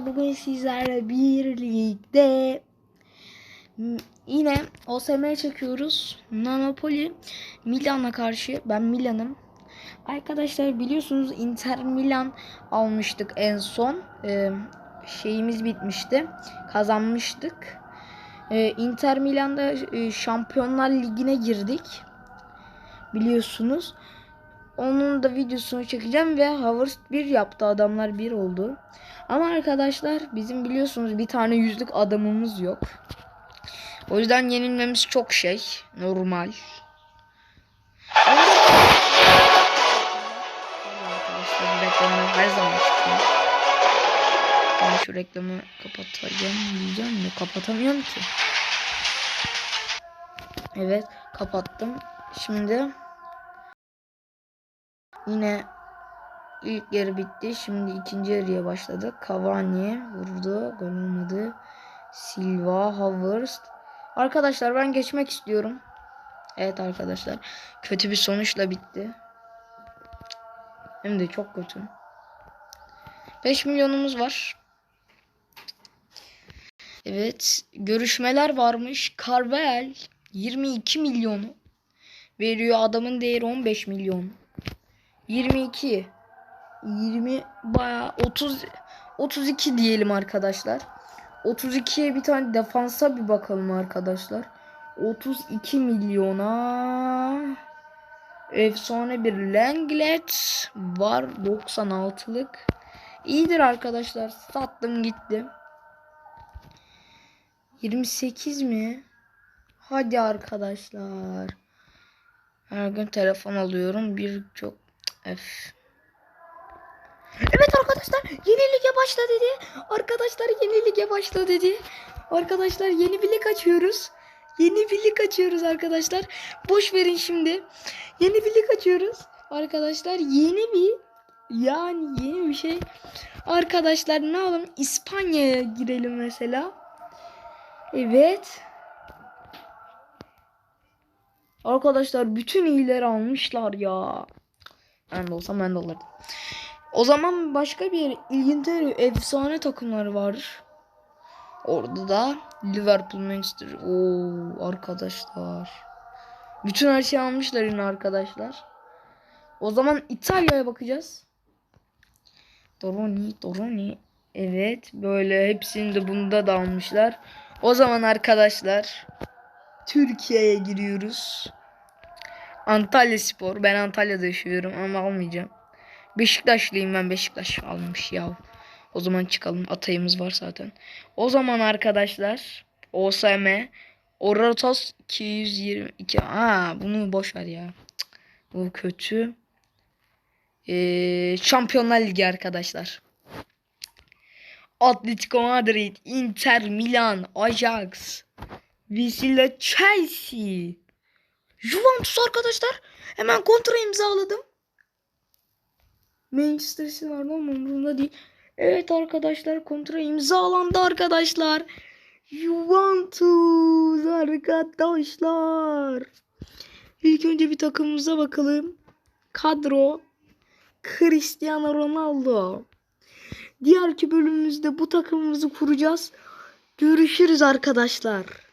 Bugün sizlerle birlikte yine OSM çekiyoruz. Nanopoli Milan'a karşı. Ben Milan'ım. Arkadaşlar biliyorsunuz Inter Milan almıştık en son. Ee, şeyimiz bitmişti. Kazanmıştık. Ee, Inter Milan'da e, Şampiyonlar Ligi'ne girdik. Biliyorsunuz. Onun da videosunu çekeceğim ve Havertz 1 yaptı. Adamlar 1 oldu. Ama arkadaşlar bizim biliyorsunuz bir tane yüzlük adamımız yok. O yüzden yenilmemiz çok şey. Normal. Reklamlar her zaman çıkıyor. Ben şu reklamı kapatacağım diyeceğim de kapatamıyorum ki. Evet kapattım. Şimdi Yine ilk yarı bitti. Şimdi ikinci yarıya başladık. Cavani vurdu. Gol olmadı. Silva, Havertz. Arkadaşlar ben geçmek istiyorum. Evet arkadaşlar. Kötü bir sonuçla bitti. Hem de çok kötü. 5 milyonumuz var. Evet. Görüşmeler varmış. Carvel 22 milyonu veriyor. Adamın değeri 15 milyon. 22 20 baya 30 32 diyelim arkadaşlar. 32'ye bir tane defansa bir bakalım arkadaşlar. 32 milyona efsane bir Lenglet var 96'lık. İyidir arkadaşlar. Sattım gitti. 28 mi? Hadi arkadaşlar. Her gün telefon alıyorum. Bir çok Öf. Evet arkadaşlar yeni lige başla dedi. Arkadaşlar yeni lige başla dedi. Arkadaşlar yeni bir lig açıyoruz. Yeni bir lig açıyoruz arkadaşlar. Boş verin şimdi. Yeni bir lig açıyoruz. Arkadaşlar yeni bir yani yeni bir şey. Arkadaşlar ne yapalım? İspanya'ya girelim mesela. Evet. Arkadaşlar bütün iyileri almışlar ya. Ben de olsam ben de alırdım. O zaman başka bir İngiltere efsane takımları var. Orada da Liverpool, Manchester. Oo arkadaşlar. Bütün her şeyi almışlar yine arkadaşlar. O zaman İtalya'ya bakacağız. Doroni, Doroni. Evet böyle hepsini de bunda da almışlar. O zaman arkadaşlar Türkiye'ye giriyoruz. Antalya Spor. Ben Antalya'da yaşıyorum ama almayacağım. Beşiktaşlıyım ben. Beşiktaş almış ya. O zaman çıkalım. Atayımız var zaten. O zaman arkadaşlar OSM Oratos 222. Aa bunu boş ver ya. Bu kötü. Ee, Şampiyonlar Ligi arkadaşlar. Atletico Madrid, Inter Milan, Ajax, Vizela Chelsea. Juventus arkadaşlar. Hemen kontra imzaladım. Manchester City var ama umurumda değil. Evet arkadaşlar kontra imzalandı arkadaşlar. Juventus arkadaşlar. İlk önce bir takımımıza bakalım. Kadro Cristiano Ronaldo. Diğerki bölümümüzde bu takımımızı kuracağız. Görüşürüz arkadaşlar.